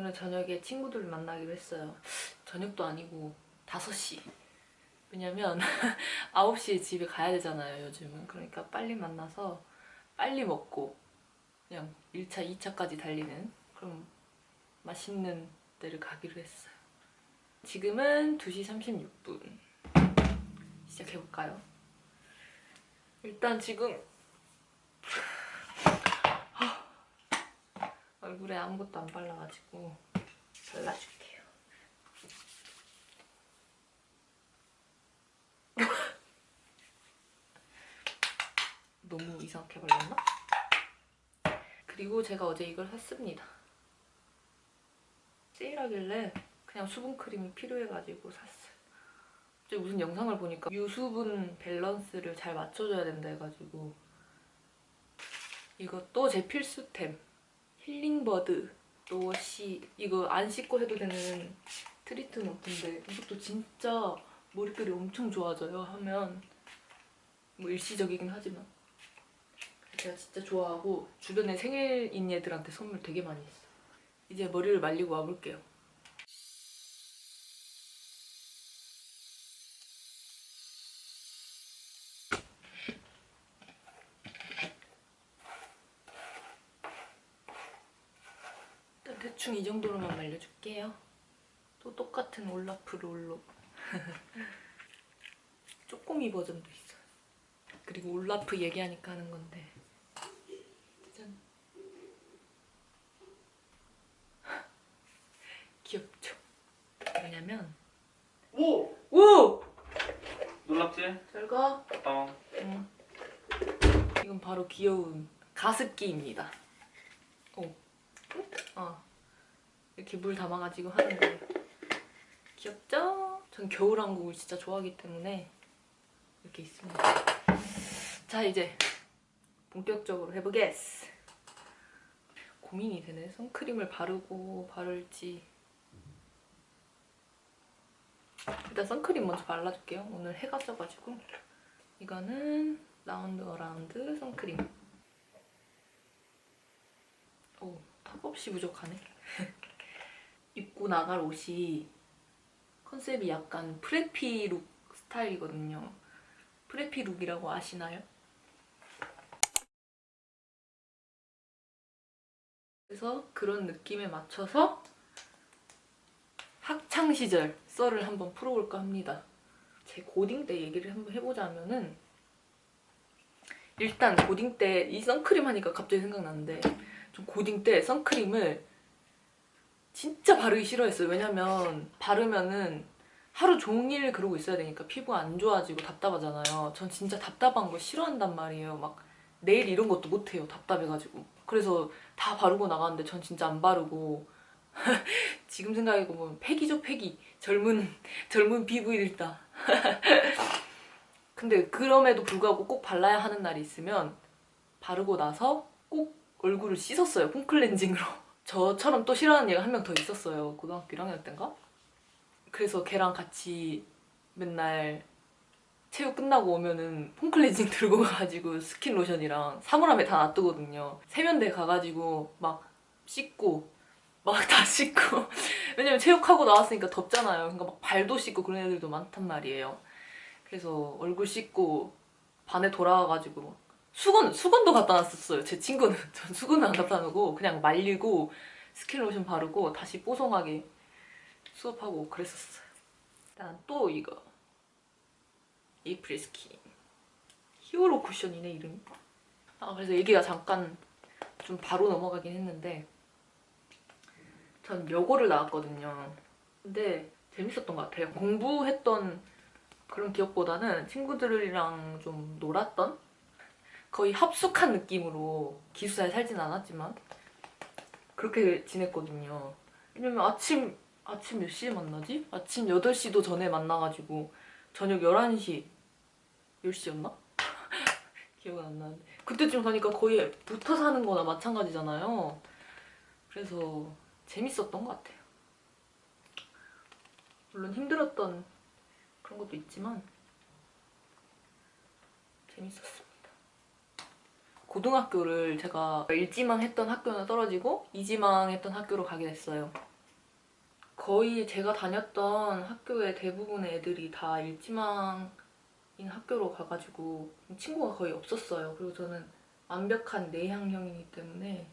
오늘은 저녁에 친구들을 만나기로 했어요. 저녁도 아니고 5시. 왜냐면 9시에 집에 가야 되잖아요, 요즘은. 그러니까 빨리 만나서 빨리 먹고 그냥 1차, 2차까지 달리는 그런 맛있는 데를 가기로 했어요. 지금은 2시 36분. 시작해볼까요? 일단 지금 얼굴에 아무것도 안 발라가지고 발라줄게요. 너무 이상하게 발랐나? 그리고 제가 어제 이걸 샀습니다. 세일하길래 그냥 수분크림이 필요해가지고 샀어요. 무슨 영상을 보니까 유수분 밸런스를 잘 맞춰줘야 된다 해가지고 이것도 제 필수템 힐링버드. 로시 이거 안 씻고 해도 되는 트리트먼트인데? 이것도 진짜 머릿결이 엄청 좋아져요 하면. 뭐 일시적이긴 하지만. 제가 진짜 좋아하고 주변에 생일인 얘들한테 선물 되게 많이 했어 이제 머리를 말리고 와볼게요 일단 대충 이 정도로만 말려줄게요. 또 똑같은 올라프 롤로. 쪼꼬미 버전도 있어요. 그리고 올라프 얘기하니까 하는 건데. 짠. 귀엽죠? 왜냐면 오! 오! 놀랍지? 잘 가. 어. 응. 이건 바로 귀여운 가습기입니다. 오. 어. 이렇게 물 담아가지고 하는 거예요. 귀엽죠? 전 겨울왕국을 진짜 좋아하기 때문에 이렇게 있습니다. 자, 이제 본격적으로 해보겠어. 고민이 되네. 선크림을 바르고 바를지. 일단 선크림 먼저 발라줄게요. 오늘 해가 져가지고. 이거는 라운드 어라운드 선크림. 오, 턱없이 부족하네. 입고 나갈 옷이 컨셉이 약간 프레피 룩 스타일이거든요. 프레피 룩이라고 아시나요? 그래서 그런 느낌에 맞춰서 학창 시절 썰을 한번 풀어볼까 합니다. 제 고딩 때 얘기를 한번 해보자면은 일단 고딩 때 이 선크림 하니까 갑자기 생각나는데 좀 고딩 때 선크림을 진짜 바르기 싫어했어요. 왜냐면 바르면은 하루 종일 그러고 있어야 되니까 피부가 안 좋아지고 답답하잖아요. 전 진짜 답답한 거 싫어한단 말이에요. 막 내일 이런 것도 못해요. 답답해가지고. 그래서 다 바르고 나가는데 전 진짜 안 바르고 지금 생각해보면 패기죠 패기. 젊은 젊은 피부일다. 근데 그럼에도 불구하고 꼭 발라야 하는 날이 있으면 바르고 나서 꼭 얼굴을 씻었어요. 폼클렌징으로. 저처럼 또 싫어하는 얘가 한 명 더 있었어요. 고등학교 1학년 때인가? 그래서 걔랑 같이 맨날 체육 끝나고 오면은 폼클렌징 들고 가가지고 스킨 로션이랑 사물함에 다 놔두거든요. 세면대 가가지고 막 씻고 막 다 씻고 왜냐면 체육하고 나왔으니까 덥잖아요. 그러니까 막 발도 씻고 그런 애들도 많단 말이에요. 그래서 얼굴 씻고 반에 돌아와가지고 막 수건 수건도 갖다 놨었어요. 제 친구는 전 수건은 안 갖다 놓고 그냥 말리고 스킨 로션 바르고 다시 뽀송하게 수업하고 그랬었어요. 일단 또 이거 이프릴 스킨 히어로 쿠션이네 이름이. 아 그래서 얘기가 잠깐 좀 바로 넘어가긴 했는데 전 여고를 나왔거든요. 근데 재밌었던 것 같아요. 공부했던 그런 기억보다는 친구들이랑 좀 놀았던 거의 합숙한 느낌으로 기숙사에 살진 않았지만 그렇게 지냈거든요. 왜냐면 아침 아침 몇 시에 만나지? 아침 8시도 전에 만나가지고 저녁 11시 10시였나? 기억은 안 나는데 그때쯤 가니까 거의 붙어 사는 거나 마찬가지잖아요. 그래서 재밌었던 것 같아요. 물론 힘들었던 그런 것도 있지만 재밌었습니다. 고등학교를 제가 일지망 했던 학교는 떨어지고 이지망 했던 학교로 가게 됐어요. 거의 제가 다녔던 학교의 대부분의 애들이 다 일지망인 학교로 가가지고 친구가 거의 없었어요. 그리고 저는 완벽한 내향형이기 때문에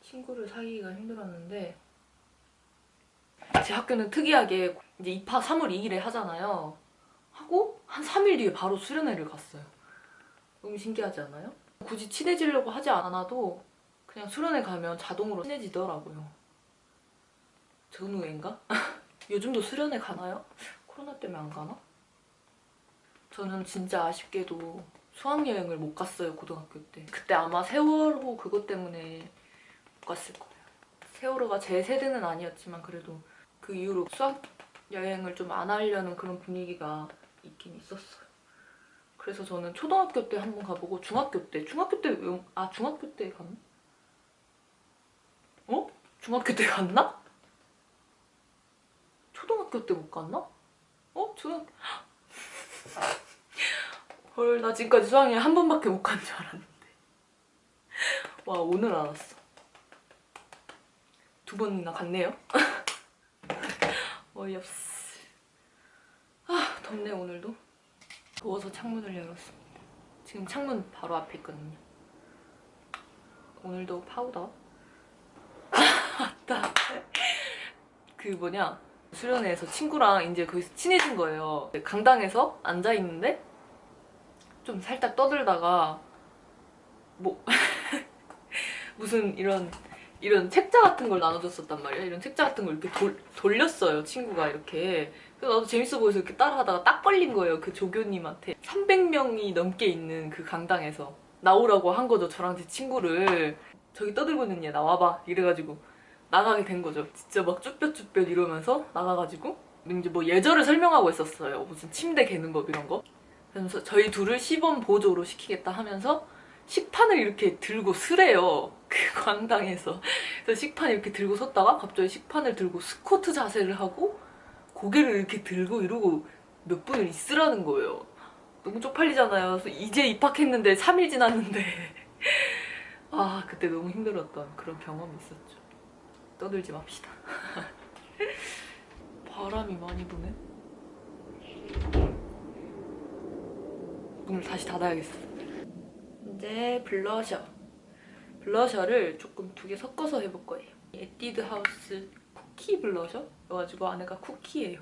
친구를 사귀기가 힘들었는데 제 학교는 특이하게 이제 입학 3월 2일에 하잖아요. 하고 한 3일 뒤에 바로 수련회를 갔어요. 너무 신기하지 않아요? 굳이 친해지려고 하지 않아도 그냥 수련회 가면 자동으로 친해지더라고요. 전우회인가? 요즘도 수련회 가나요? 코로나 때문에 안 가나? 저는 진짜 아쉽게도 수학여행을 못 갔어요 고등학교 때. 그때 아마 세월호 그것 때문에 못 갔을 거예요. 세월호가 제 세대는 아니었지만 그래도 그 이후로 수학 여행을 좀 안 하려는 그런 분위기가 있긴 있었어요. 그래서 저는 초등학교 때 한 번 가보고 중학교 때 중학교 때 왜- 아 중학교 때 갔나? 어? 중학교 때 갔나? 초등학교 때 못 갔나? 어? 중학 헐, 나 지금까지 수학여행 한 번밖에 못 간 줄 알았는데. 와, 오늘 알았어. 두 번이나 갔네요. 어이없어. 아, 덥네, 오늘도. 더워서 창문을 열었습니다. 지금 창문 바로 앞에 있거든요. 오늘도 파우더. 맞다. 그 뭐냐. 수련회에서 친구랑 이제 거기서 친해진 거예요. 강당에서 앉아 있는데 좀 살짝 떠들다가 뭐 무슨 이런 이런 책자 같은 걸 나눠줬었단 말이야. 이런 책자 같은 걸 이렇게 돌, 돌렸어요. 친구가 이렇게. 그래서 나도 재밌어 보여서 이렇게 따라하다가 딱 걸린 거예요. 그 조교님한테. 300명이 넘게 있는 그 강당에서 나오라고 한 거죠. 저랑 제 친구를. 저기 떠들고 있는 얘 나와봐. 이래가지고 나가게 된 거죠. 진짜 막 쭈뼛쭈뼛 이러면서 나가가지고 이제 뭐 예절을 설명하고 있었어요. 무슨 침대 개는 법 이런 거. 그래서 저희 둘을 시범 보조로 시키겠다 하면서 식판을 이렇게 들고 쓰래요. 그 광당에서. 그래서 식판 이렇게 들고 섰다가 갑자기 식판을 들고 스쿼트 자세를 하고 고개를 이렇게 들고 이러고 몇 분을 있으라는 거예요. 너무 쪽팔리잖아요. 그래서 이제 입학했는데 3일 지났는데 아 그때 너무 힘들었던 그런 경험이 있었죠. 떠들지 맙시다. 바람이 많이 부네. 문을 다시 닫아야겠어. 이제 블러셔. 블러셔를 조금 두 개 섞어서 해볼 거예요. 에뛰드 하우스 쿠키 블러셔? 여가지고 안에가 쿠키예요.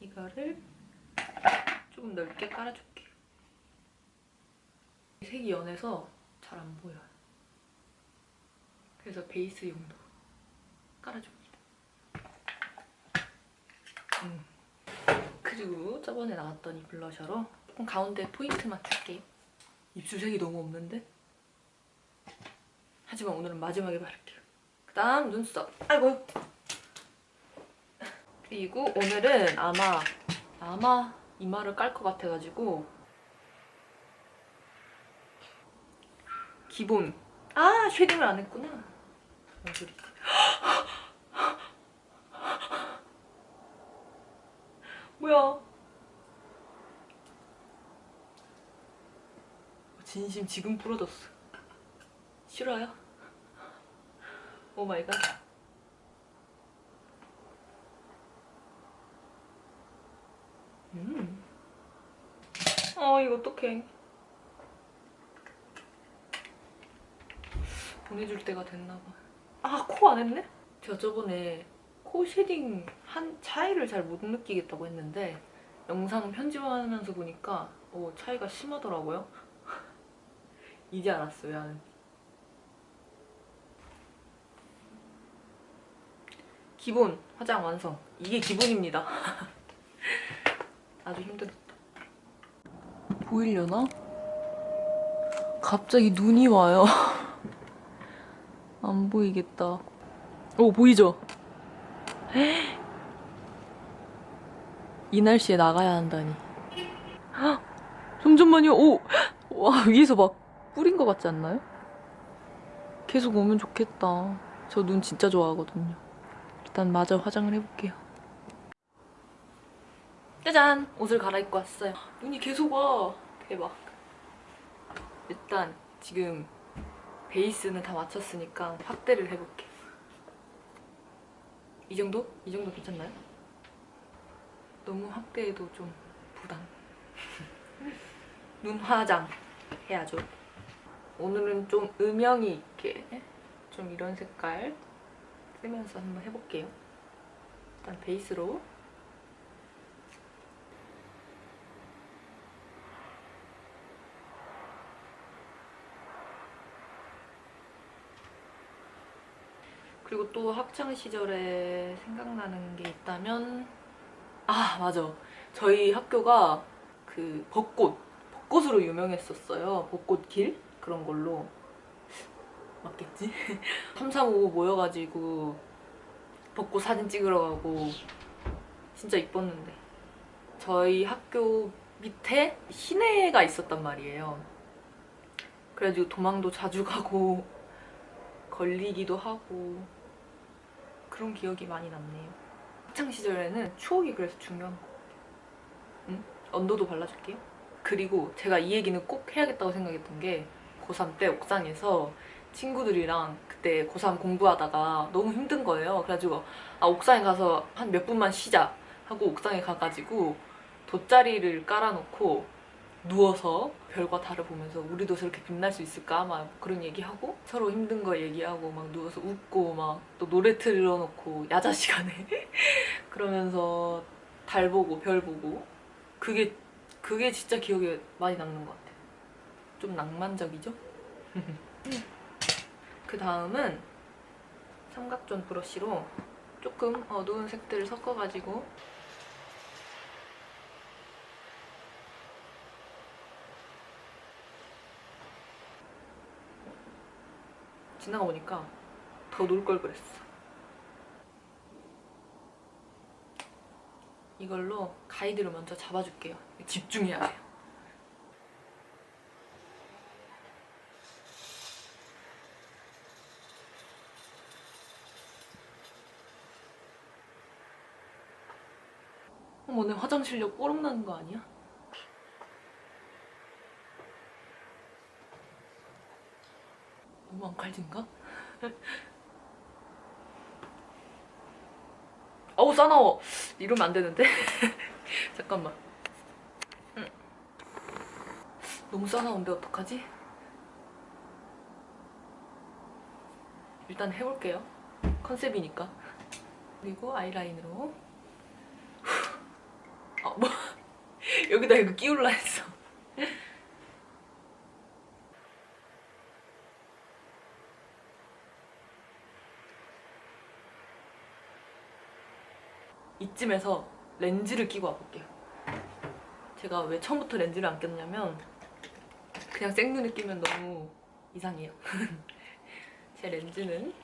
이거를 조금 넓게 깔아줄게요. 색이 연해서 잘 안 보여요. 그래서 베이스 용도 깔아줍니다. 음. 그리고 저번에 나왔던 이 블러셔로 조금 가운데 포인트만 줄게요. 입술색이 너무 없는데? 하지만 오늘은 마지막에 바를게요. 그 다음 눈썹. 아이고. 그리고 오늘은 아마 아마 이마를 깔 것 같아가지고 기본. 아 쉐딩을 안 했구나. 뭔 소리. 뭐야? 진심 지금 부러졌어. 싫어요? 오 마이 갓. 음. 어, 이거 어떡해. 보내줄 때가 됐나봐. 아, 코 안 했네? 제가 저번에 코 쉐딩 한 차이를 잘 못 느끼겠다고 했는데 영상 편집하면서 보니까 어, 차이가 심하더라고요. 이제 알았어요, 왜 하는지. 기본 화장 완성. 이게 기본입니다. 아주 힘들었다. 보이려나? 갑자기 눈이 와요. 안 보이겠다. 오, 보이죠? 이 날씨에 나가야 한다니. 헉, 잠깐만요. 오! 와, 위에서 막 뿌린 것 같지 않나요? 계속 오면 좋겠다. 저 눈 진짜 좋아하거든요. 일단 마저 화장을 해볼게요. 짜잔! 옷을 갈아입고 왔어요. 눈이 계속 와. 대박. 일단 지금 베이스는 다 맞췄으니까 확대를 해볼게. 이 정도? 이 정도 괜찮나요? 너무 확대해도 좀 부담. 눈 화장 해야죠. 오늘은 좀 음영이 있게 좀 이런 색깔 쓰면서 한번 해볼게요. 일단 베이스로. 그리고 또 학창 시절에 생각나는 게 있다면 아 맞아. 저희 학교가 그 벚꽃 벚꽃으로 유명했었어요. 벚꽃길? 그런 걸로 맞겠지? 3, 4, 5 모여가지고 벚꽃 사진 찍으러 가고 진짜 이뻤는데. 저희 학교 밑에 시내가 있었단 말이에요. 그래가지고 도망도 자주 가고 걸리기도 하고 그런 기억이 많이 남네요. 학창 시절에는 추억이 그래서 중요한 것 같아요. 응? 언더도 발라줄게요. 그리고 제가 이 얘기는 꼭 해야겠다고 생각했던 게 고3 때 옥상에서 친구들이랑 그때 고3 공부하다가 너무 힘든 거예요. 그래가지고 아 옥상에 가서 한 몇 분만 쉬자 하고 옥상에 가가지고 돗자리를 깔아놓고 누워서 별과 달을 보면서 우리도 저렇게 빛날 수 있을까 막 그런 얘기하고 서로 힘든 거 얘기하고 막 누워서 웃고 막 또 노래 틀어놓고 야자 시간에 그러면서 달 보고 별 보고 그게 그게 진짜 기억에 많이 남는 것 같아요. 좀 낭만적이죠? 그 다음은 삼각존 브러쉬로 조금 어두운 색들을 섞어가지고 지나가 보니까 더 놀 걸 그랬어. 이걸로 가이드를 먼저 잡아줄게요. 집중해야 돼요. 어머, 내 화장 실력 뽀록 나는 거 아니야? 너무 안 칼진가? 어우 싸나워 이러면 안 되는데 잠깐만 음. 너무 싸나운데 어떡하지? 일단 해볼게요 컨셉이니까 그리고 아이라인으로 아, 뭐 여기다 이거 끼울라 했어. 이쯤에서 렌즈를 끼고 와볼게요. 제가 왜 처음부터 렌즈를 안 꼈냐면 그냥 생눈에 끼면 너무 이상해요. 제 렌즈는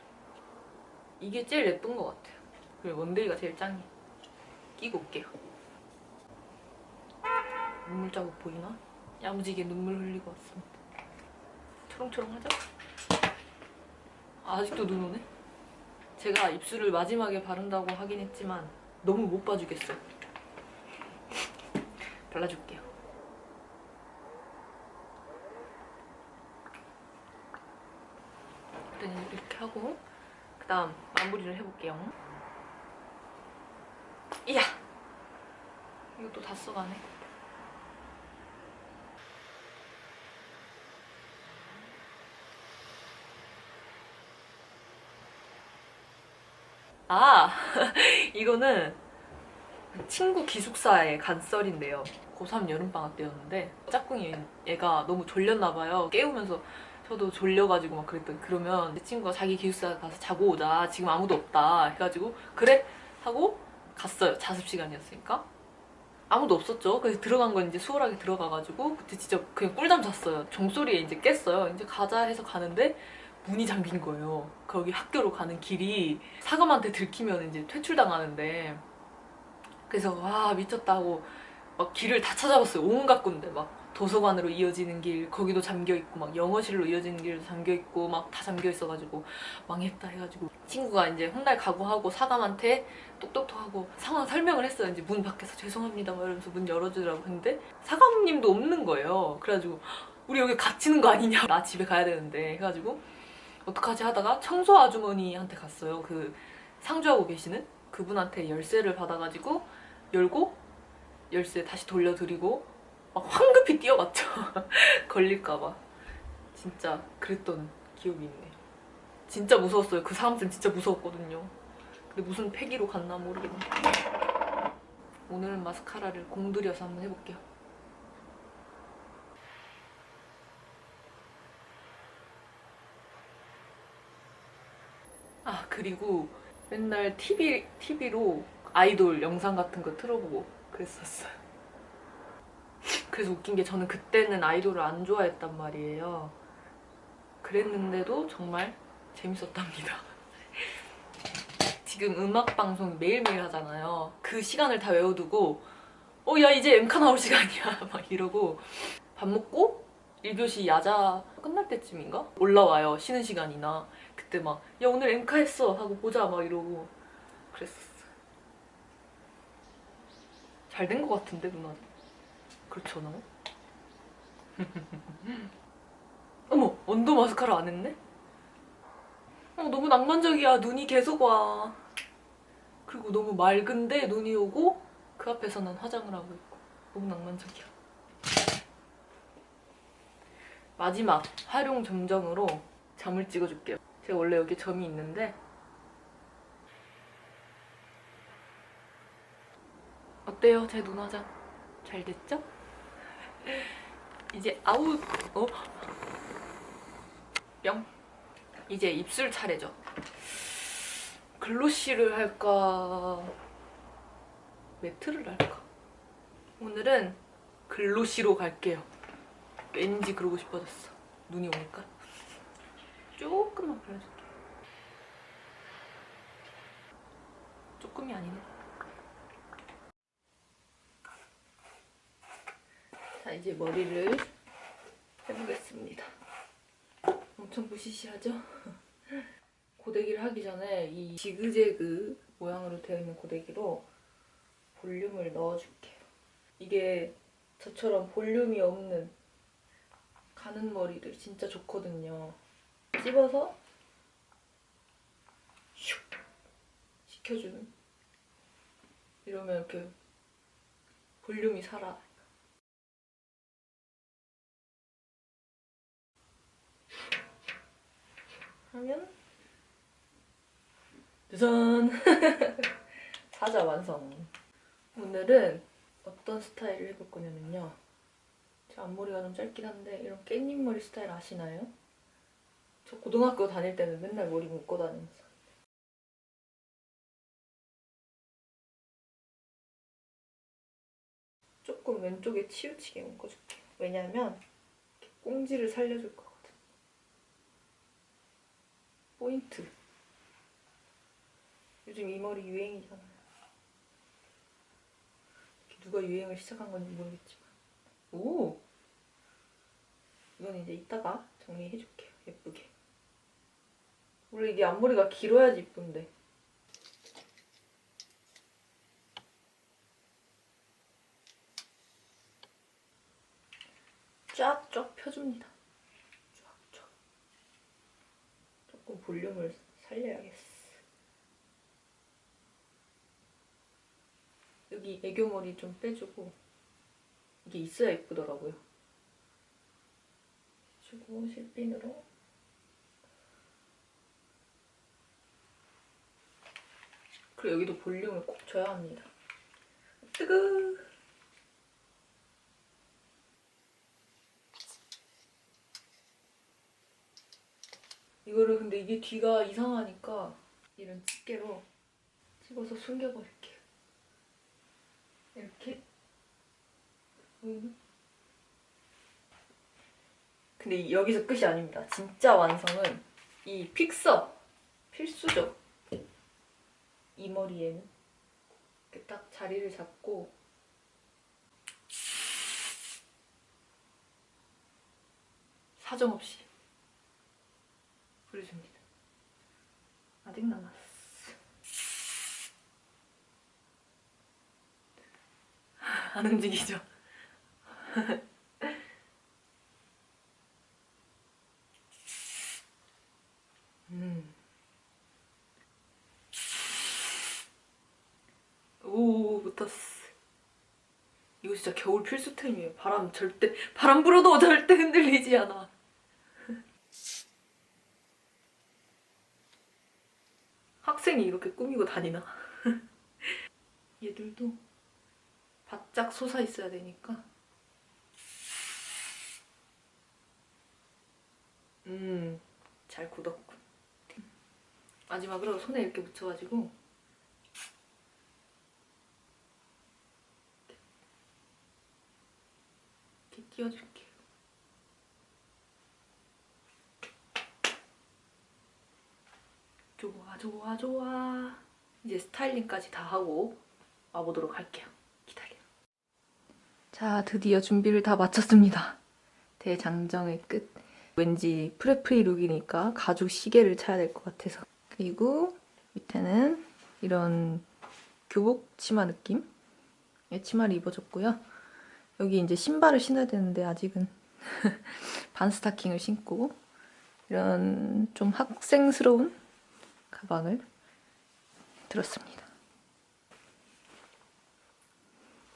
이게 제일 예쁜 것 같아요. 그리고 원데이가 제일 짱이에요. 끼고 올게요. 눈물 자국 보이나? 야무지게 눈물 흘리고 왔습니다. 초롱초롱하죠? 아, 아직도 눈 오네? 제가 입술을 마지막에 바른다고 하긴 했지만 너무 못 봐주겠어요. 발라줄게요. 일단 이렇게 하고 그 다음 마무리를 해볼게요. 이야! 이것도 다 써가네. 아, 이거는 친구 기숙사의 간썰인데요. 고3 여름방학 때였는데 짝꿍이 얘가 너무 졸렸나봐요. 깨우면서 저도 졸려가지고 막 그랬더니 그러면 내 친구가 자기 기숙사 가서 자고 오자. 지금 아무도 없다. 해가지고 그래? 하고 갔어요. 자습 시간이었으니까. 아무도 없었죠. 그래서 들어간 건 이제 수월하게 들어가가지고 그때 진짜 그냥 꿀잠 잤어요. 종소리에 이제 깼어요. 이제 가자 해서 가는데 문이 잠긴 거예요. 거기 학교로 가는 길이 사감한테 들키면 이제 퇴출당하는데 그래서 와 미쳤다고 막 길을 다 찾아봤어요. 온갖 군데 막 도서관으로 이어지는 길 거기도 잠겨 있고 막 영어실로 이어지는 길도 잠겨 있고 막 다 잠겨 있어가지고 망했다 해가지고 친구가 이제 훗날 각오하고 사감한테 똑똑똑하고 상황 설명을 했어요. 이제 문 밖에서 죄송합니다 막 이러면서 문 열어주라고 했는데 사감님도 없는 거예요. 그래가지고 우리 여기 갇히는 거 아니냐 나 집에 가야 되는데 해가지고 어떡하지 하다가 청소 아주머니한테 갔어요. 그 상주하고 계시는 그분한테 열쇠를 받아가지고 열고 열쇠 다시 돌려드리고 막 황급히 뛰어갔죠. 걸릴까봐. 진짜 그랬던 기억이 있네. 진짜 무서웠어요. 그 사람들 진짜 무서웠거든요. 근데 무슨 패기로 갔나 모르겠네. 오늘은 마스카라를 공들여서 한번 해볼게요 그리고 맨날 TV, TV로 아이돌 영상 같은 거 틀어보고 그랬었어요. 그래서 웃긴 게 저는 그때는 아이돌을 안 좋아했단 말이에요. 그랬는데도 정말 재밌었답니다. 지금 음악 방송 매일매일 하잖아요. 그 시간을 다 외워두고 어 야 이제 엠카 나올 시간이야 막 이러고 밥 먹고 1교시 야자 끝날 때쯤인가? 올라와요 쉬는 시간이나 그때 막 야 오늘 엠카 했어. 하고 보자. 막 이러고 그랬었어 잘 된 것 같은데 누나 그렇죠 너? 어머 언더 마스카라 안 했네? 어 너무 낭만적이야. 눈이 계속 와. 그리고 너무 맑은데 눈이 오고 그 앞에서 난 화장을 하고 있고. 너무 낭만적이야. 마지막 활용 점정으로 점을 찍어줄게요. 제가 원래 여기 점이 있는데 어때요? 제 눈 화장 잘 됐죠? 이제 아웃 어? 뿅 이제 입술 차례죠. 글로시를 할까 매트를 할까? 오늘은 글로시로 갈게요. 왠지 그러고 싶어졌어. 눈이 오니까. 조금만 발라줄게. 조금이 아니네. 자, 이제 머리를 해보겠습니다. 엄청 부시시하죠? 고데기를 하기 전에 이 지그재그 모양으로 되어 있는 고데기로 볼륨을 넣어줄게요. 이게 저처럼 볼륨이 없는 가는 머리들 진짜 좋거든요. 찝어서 슉 시켜주는 이러면 이렇게 볼륨이 살아. 하면 짜잔 사자 완성. 오늘은 어떤 스타일을 해볼 거냐면요. 제 앞머리가 좀 짧긴 한데 이런 깻잎 머리 스타일 아시나요? 저 고등학교 다닐 때는 맨날 머리 묶고 다니면서 조금 왼쪽에 치우치게 묶어줄게요. 왜냐면 꽁지를 살려줄 거거든. 포인트. 요즘 이 머리 유행이잖아요. 누가 유행을 시작한 건지 모르겠지만. 오! 이건 이제 이따가 정리해줄게요. 예쁘게. 원래 이게 앞머리가 길어야지 이쁜데. 쫙쫙 펴줍니다. 쫙쫙. 조금 볼륨을 살려야겠어. 여기 애교머리 좀 빼주고 이게 있어야 예쁘더라고요. 주고 실핀으로 그리고 여기도 볼륨을 꼭 줘야 합니다. 뜨거. 이거를 근데 이게 뒤가 이상하니까 이런 집게로 집어서 숨겨버릴게요. 이렇게 보이나? 근데 이- 여기서 끝이 아닙니다. 진짜 완성은 이 픽서 필수죠. 이 머리에는 딱 자리를 잡고 사정없이 뿌려줍니다. 아직 남았어. 안 움직이죠? 음. 로터스. 이거 진짜 겨울 필수템이에요. 바람 절대 바람 불어도 절대 흔들리지 않아. 학생이 이렇게 꾸미고 다니나? 얘들도 바짝 솟아 있어야 되니까. 음, 잘 굳었군. 마지막으로 손에 이렇게 묻혀가지고 이렇게 띄워줄게요. 좋아, 좋아, 좋아. 이제 스타일링까지 다 하고 와보도록 할게요. 기다려. 자, 드디어 준비를 다 마쳤습니다. 대장정의 끝. 왠지 프레프리 룩이니까 가죽 시계를 차야 될 것 같아서. 그리고 밑에는 이런 교복 치마 느낌? 의 치마를 입어줬고요. 여기 이제 신발을 신어야 되는데 아직은 반 스타킹을 신고 이런 좀 학생스러운 가방을 들었습니다.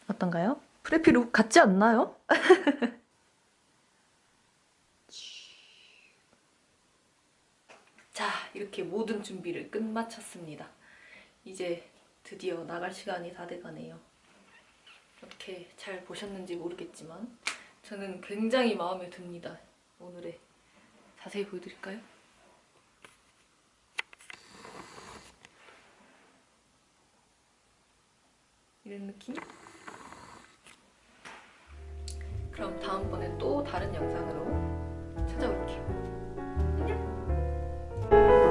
어떤가요? 프레피 룩 같지 않나요? 자, 이렇게 모든 준비를 끝마쳤습니다. 이제 드디어 나갈 시간이 다 돼가네요. 어떻게 잘 보셨는지 모르겠지만 저는 굉장히 마음에 듭니다. 오늘의 자세히 보여드릴까요? 이런 느낌? 그럼 다음번에 또 다른 영상으로 찾아올게요. 안녕!